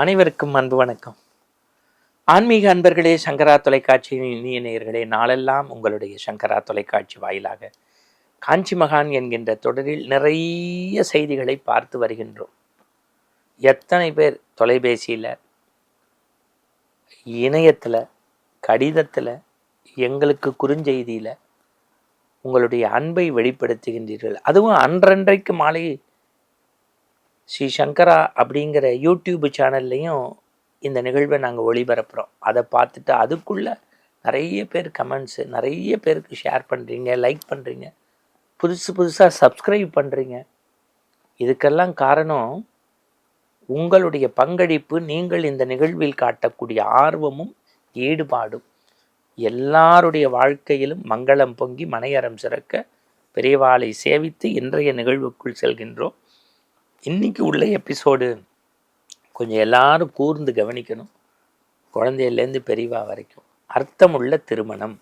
அனைவருக்கும் அன்பு வணக்கம். ஆன்மீக அன்பர்களே சங்கரா தொலைக்காட்சியின் இனிய நேயர்களே நாளெல்லாம் உங்களுடைய சங்கரா தொலைக்காட்சி வாயிலாக காஞ்சி மகான் என்கின்ற தொடரில் நிறைய செய்திகளை பார்த்து வருகின்றோம். எத்தனை பேர் தொலைபேசியில் இணையத்தில் கடிதத்தில் எங்களுக்கு குறுஞ்செய்தியில் உங்களுடைய அன்பை வெளிப்படுத்துகின்றீர்கள். அதுவும் அன்றன்றைக்கு மாலை ஸ்ரீ சங்கரா அப்படிங்கிற யூடியூப் சேனல்லையும் இந்த நிகழ்வை நாங்கள் ஒளிபரப்புகிறோம் அதை பார்த்துட்டு அதுக்குள்ளே நிறைய பேர் கமெண்ட்ஸு நிறைய பேருக்கு ஷேர் பண்ணுறீங்க லைக் பண்ணுறீங்க புதுசு புதுசாக சப்ஸ்கிரைப் பண்ணுறீங்க இதுக்கெல்லாம் காரணம் உங்களுடைய பங்களிப்பு நீங்கள் இந்த நிகழ்வில் காட்டக்கூடிய ஆர்வமும் ஈடுபாடும். எல்லாருடைய வாழ்க்கையிலும் மங்களம் பொங்கி மனையறம் சிறக்க பெரியவாளை சேவித்து இன்றைய நிகழ்வுக்குள் செல்கின்றோம். இன்னைக்கு உள்ள எபிசோடு கொஞ்சம் எல்லாரும் கூர்ந்து கவனிக்கணும். குழந்தையிலேருந்து பெரியவா வரைக்கும். அர்த்தமுள்ள திருமணம்.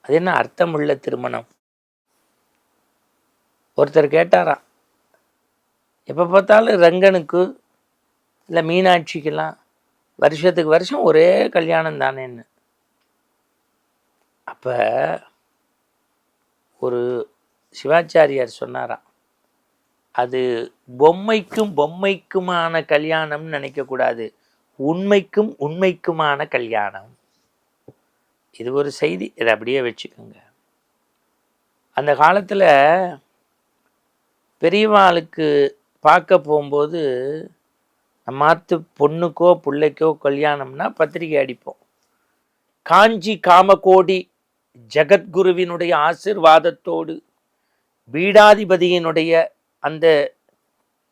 அது என்ன அர்த்தமுள்ள திருமணம்? ஒருத்தர் கேட்டாராம் எப்போ பார்த்தாலும் ரங்கனுக்கு இல்லை மீனாட்சிக்கெல்லாம் வருஷத்துக்கு வருஷம் ஒரே கல்யாணம் தானேன்னு. அப்போ ஒரு சிவாச்சாரியார் சொன்னாராம் அது பொம்மைக்கும் பொம்மைக்குமான கல்யாணம்னு நினைக்கக்கூடாது. உண்மைக்கும் உண்மைக்குமான கல்யாணம். இது ஒரு செய்தி. இதை அப்படியே வச்சுக்கோங்க. அந்த காலத்தில் பெரியவாளுக்கு பார்க்க போகும்போது நம்மாத்து பொண்ணுக்கோ பிள்ளைக்கோ கல்யாணம்னா பத்திரிக்கை அடிப்போம். காஞ்சி காமகோடி ஜெகத்குருவினுடைய ஆசிர்வாதத்தோடு பீடாதிபதியினுடைய அந்த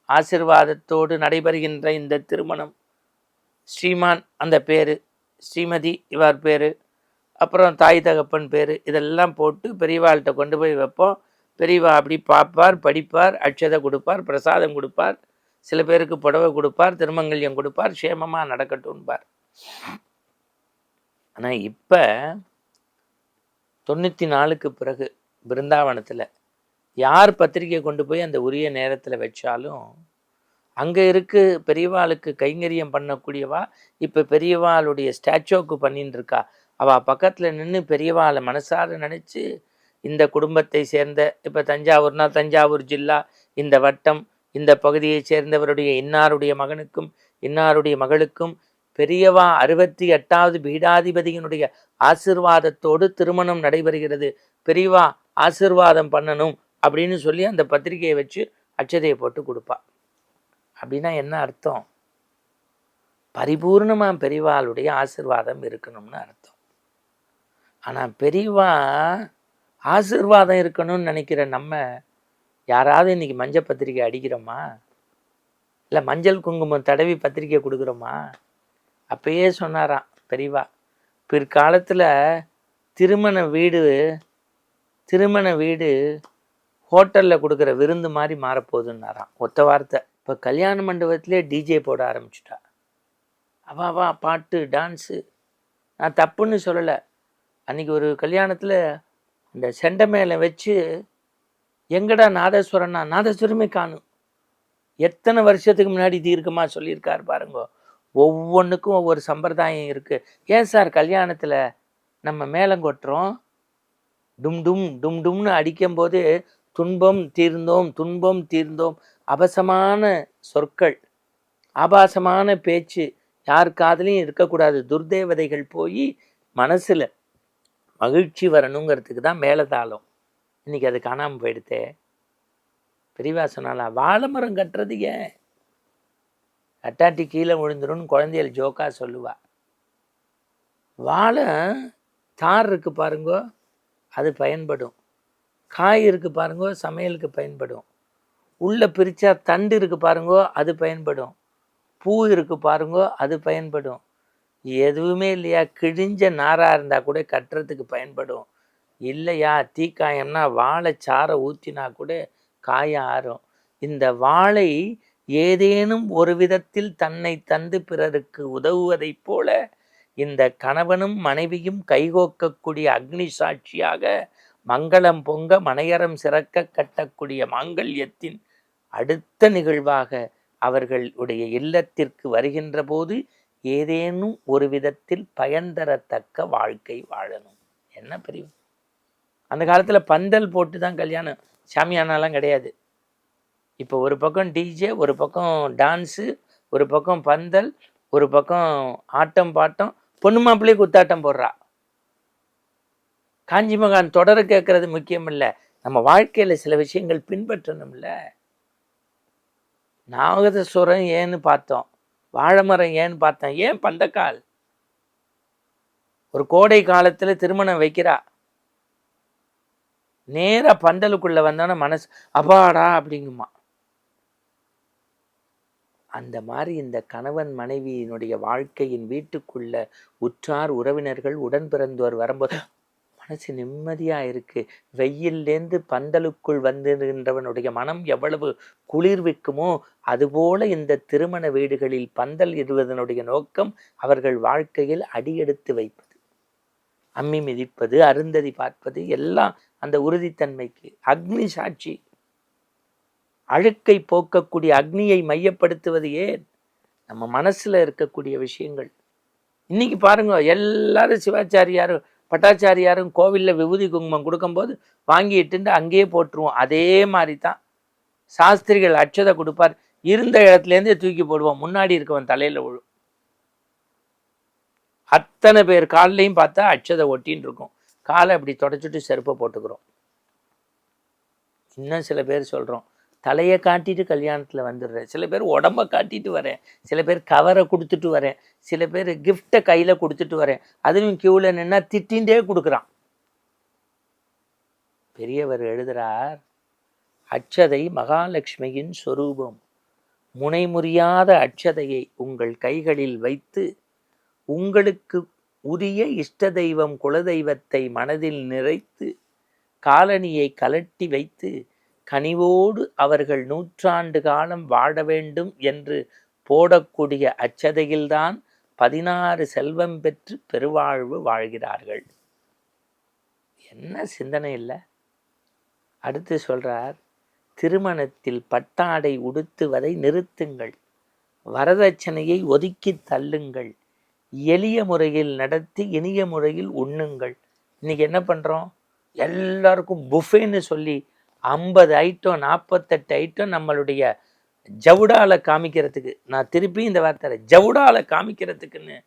ஆசிர்வாதத்தோடு நடைபெறுகின்ற இந்த திருமணம் ஸ்ரீமான் அந்த பேர் ஸ்ரீமதி இவர் பேர் அப்புறம் தாய் தகப்பன் பேர் இதெல்லாம் போட்டு பெரியவாள்கிட்ட கொண்டு போய் வைப்போம். பெரியவா அப்படி பார்ப்பார் படிப்பார் அட்சதை கொடுப்பார் பிரசாதம் கொடுப்பார் சில பேருக்கு புடவை கொடுப்பார் திருமங்கல்யம் கொடுப்பார் சேமமாக நடக்கட்டும்பார். ஆனால் இப்போ தொண்ணூற்றி நாலுக்கு பிறகு பிருந்தாவனத்தில் யார் பத்திரிக்கை கொண்டு போய் அந்த உரிய நேரத்தில் வச்சாலும் அங்கே இருக்கு பெரியவாளுக்கு கைங்கரியம் பண்ணக்கூடியவா? இப்போ பெரியவாளுடைய ஸ்டாச்சுவுக்கு பண்ணின்னு இருக்கா அவள் பக்கத்தில் நின்று பெரியவாளை மனசார நினச்சி இந்த குடும்பத்தை சேர்ந்த இப்போ தஞ்சாவூர்னா தஞ்சாவூர் ஜில்லா இந்த வட்டம் இந்த பகுதியைச் சேர்ந்தவருடைய இன்னாருடைய மகனுக்கும் இன்னாருடைய மகளுக்கும் பெரியவா அறுபத்தி எட்டாவது பீடாதிபதியினுடைய ஆசிர்வாதத்தோடு திருமணம் நடைபெறுகிறது. பெரியவா ஆசிர்வாதம் பண்ணணும் அப்படின்னு சொல்லி அந்த பத்திரிகையை வச்சு அச்சதையை போட்டு கொடுப்பா. அப்படின்னா என்ன அர்த்தம்? பரிபூர்ணமாக பெரியவாளுடைய ஆசிர்வாதம் இருக்கணும்னு அர்த்தம். ஆனால் பெரியவா ஆசிர்வாதம் இருக்கணும்னு நினைக்கிற நம்ம யாராவது இன்னைக்கு மஞ்சள் பத்திரிக்கை அடிக்கிறோமா? இல்லை மஞ்சள் குங்குமம் தடவி பத்திரிக்கை கொடுக்குறோமா? அப்பயே சொன்னாராம் பெரியவா பிற்காலத்தில் திருமண வீடு திருமண வீடு ஹோட்டலில் கொடுக்குற விருந்து மாதிரி மாறப்போகுதுன்னாராம். ஒத்த வார்த்தை. இப்போ கல்யாண மண்டபத்திலே டிஜே போட ஆரம்பிச்சிட்டா. அவா வா பாட்டு டான்ஸு. நான் தப்புன்னு சொல்லலை. அன்றைக்கி ஒரு கல்யாணத்தில் அந்த செண்டை மேலே வச்சு எங்கடா நாதஸ்வரன்னா நாதஸ்வரமே காணும். எத்தனை வருஷத்துக்கு முன்னாடி தீர்க்கமாக சொல்லியிருக்காரு பாருங்க. ஒவ்வொன்றுக்கும் ஒவ்வொரு சம்பிரதாயம் இருக்குது ஏன் சார் கல்யாணத்தில் நம்ம மேளம் கொட்டுறோம் டும் டும் டும் டும்னு அடிக்கும்போது துன்பம் தீர்ந்தோம் துன்பம் தீர்ந்தோம். அபசமான சொற்கள் ஆபாசமான பேச்சு யார் காதலையும் இருக்கக்கூடாது. துர்தேவதைகள் போய் மனசில் மகிழ்ச்சி வரணுங்கிறதுக்கு தான் மேலதாளம். இன்றைக்கி அது காணாமல் போயிடுத்தே பெரியவா சொன்னாலா வாழை மரம் கட்டுறது ஏன்? அட்டாட்டி கீழே விழுந்துரும்னு குழந்தைகள் ஜோக்கா சொல்லுவா. வாழை தார் இருக்கு பாருங்கோ அது பயன்படும். காய் இருக்கு பாருங்கோ சமையலுக்கு பயன்படும். உள்ளே பிரித்தா தண்டு இருக்கு பாருங்கோ அது பயன்படும். பூ இருக்கு பாருங்கோ அது பயன்படும். எதுவுமே இல்லையா கிழிஞ்ச நாரா இருந்தால் கூட கட்டுறதுக்கு பயன்படும். இல்லையா தீக்காயம்னா வாழை சாரை ஊற்றினா கூட காயம் ஆறும். இந்த வாழை ஏதேனும் ஒரு விதத்தில் தன்னை தந்து பிறருக்கு உதவுவதைப் போல இந்த கணவனும் மனைவியும் கைகோக்கக்கூடிய அக்னி சாட்சியாக மங்களம் பொங்க மனையறம் சிறக்க கட்டக்கூடிய மாங்கல்யத்தின் அடுத்த நிகழ்வாக அவர்களுடைய இல்லத்திற்கு வருகின்ற போது ஏதேனும் ஒரு விதத்தில் பயன்தரத்தக்க வாழ்க்கை வாழணும். என்ன பிரிவு? அந்த காலத்தில் பந்தல் போட்டு தான் கல்யாணம். சாமியானாலாம் கிடையாது. இப்போ ஒரு பக்கம் டிஜே ஒரு பக்கம் டான்ஸு ஒரு பக்கம் பந்தல் ஒரு பக்கம் ஆட்டம் பாட்டம் பொண்ணு மாப்பிள்ளையே குத்தாட்டம் போடுறா. காஞ்சி மகான் தொடர கேட்கறது முக்கியம் இல்லை நம்ம வாழ்க்கையில் சில விஷயங்கள் பின்பற்றணும்ல. நாகதஸ்வரம் ஏன்னு பார்த்தோம். வாழைமரம் ஏன்னு பார்த்தோம். ஏன் பந்தக்கால்? ஒரு கோடை காலத்தில் திருமணம் வைக்கிறா. நேராக பந்தலுக்குள்ள வந்தோன்னே மனசு அபாடா அப்படிங்குமா. அந்த மாதிரி இந்த கணவன் மனைவியினுடைய வாழ்க்கையின் வீட்டுக்குள்ள உற்றார் உறவினர்கள் உடன் பிறந்தோர் வரும்போது மனசு நிம்மதியாக இருக்குது வெயில்லேருந்து பந்தலுக்குள் வந்திருக்கின்றவனுடைய மனம் எவ்வளவு குளிர்விக்குமோ அதுபோல இந்த திருமண வீடுகளில் பந்தல் இடுவதனுடைய நோக்கம் அவர்கள் வாழ்க்கையில் அடியெடுத்து வைப்பது. அம்மி மிதிப்பது அருந்ததி பார்ப்பது எல்லாம் அந்த உறுதித்தன்மைக்கு. அக்னி சாட்சி அழுக்கை போக்கக்கூடிய அக்னியை மையப்படுத்துவது ஏன்? நம்ம மனசில் இருக்கக்கூடிய விஷயங்கள். இன்னைக்கு பாருங்க எல்லாரும் சிவாச்சாரியாரும் பட்டாச்சாரியாரும் கோவிலில் விபூதி குங்குமம் கொடுக்கும்போது வாங்கிட்டு அங்கேயே போட்டுருவோம். அதே மாதிரி தான் சாஸ்திரிகள் அட்சதை கொடுப்பார். இருந்த இடத்துலேருந்தே தூக்கி போடுவோம். முன்னாடி இருக்கவன் தலையில் விழும். அத்தனை பேர் கால்லையும் பார்த்தா அட்சதை ஒட்டின்னு இருக்கும். காலை அப்படி தொடச்சிட்டு செருப்பை போட்டுக்கிறோம். இன்னும் சில பேர் சொல்கிறோம் தலையை காட்டிட்டு கல்யாணத்தில் வந்துடுறேன். சில பேர் உடம்ப காட்டிட்டு வரேன். சில பேர் கவரை கொடுத்துட்டு வரேன். சில பேர் கிஃப்டை கையில் கொடுத்துட்டு வரேன். அதுவும் கியூவில் நின்னா திட்டின்றே கொடுக்குறான். பெரியவர் எழுதுகிறார் அச்சதை மகாலட்சுமியின் சொரூபம். முனைமுறியாத அச்சதையை உங்கள் கைகளில் வைத்து உங்களுக்கு உரிய இஷ்ட தெய்வம் குலதெய்வத்தை மனதில் நிறைத்து காலணியை கலட்டி வைத்து கனிவோடு அவர்கள் நூற்றாண்டு காலம் வாழ வேண்டும் என்று போடக்கூடிய அச்சதையில்தான் பதினாறு செல்வம் பெற்று பெருவாழ்வு வாழ்கிறார்கள். என்ன சிந்தனை இல்லை? அடுத்து சொல்றார் திருமணத்தில் பட்டாடை உடுத்துவதை நிறுத்துங்கள். வரதட்சணையை ஒதுக்கி தள்ளுங்கள். எளிய முறையில் நடத்தி இனிய முறையில் உண்ணுங்கள். இன்னைக்கு என்ன பண்றோம்? எல்லாருக்கும் புஃபேன்னு சொல்லி ஐம்பது ஐட்டம் நாற்பத்தெட்டு ஐட்டம் நம்மளுடைய ஜவுடாவில் காமிக்கிறதுக்கு. நான் திருப்பி இந்த வார்த்தை ஜவுடாவில் காமிக்கிறதுக்குன்னு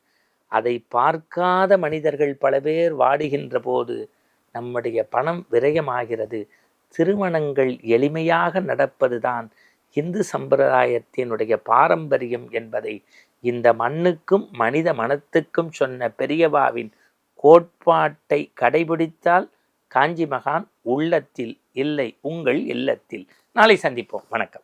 அதை பார்க்காத மனிதர்கள் பல பேர் வாடுகின்ற போது நம்முடைய பணம் விரயமாகிறது. திருமணங்கள் எளிமையாக நடப்பதுதான் இந்து சம்பிரதாயத்தினுடைய பாரம்பரியம் என்பதை இந்த மண்ணுக்கும் மனித மனத்துக்கும் சொன்ன பெரியவாவின் கோட்பாட்டை கடைபிடித்தால் காஞ்சி மகான் உள்ளத்தில் இல்லை உங்கள் இல்லத்தில். நாளை சந்திப்போம். வணக்கம்.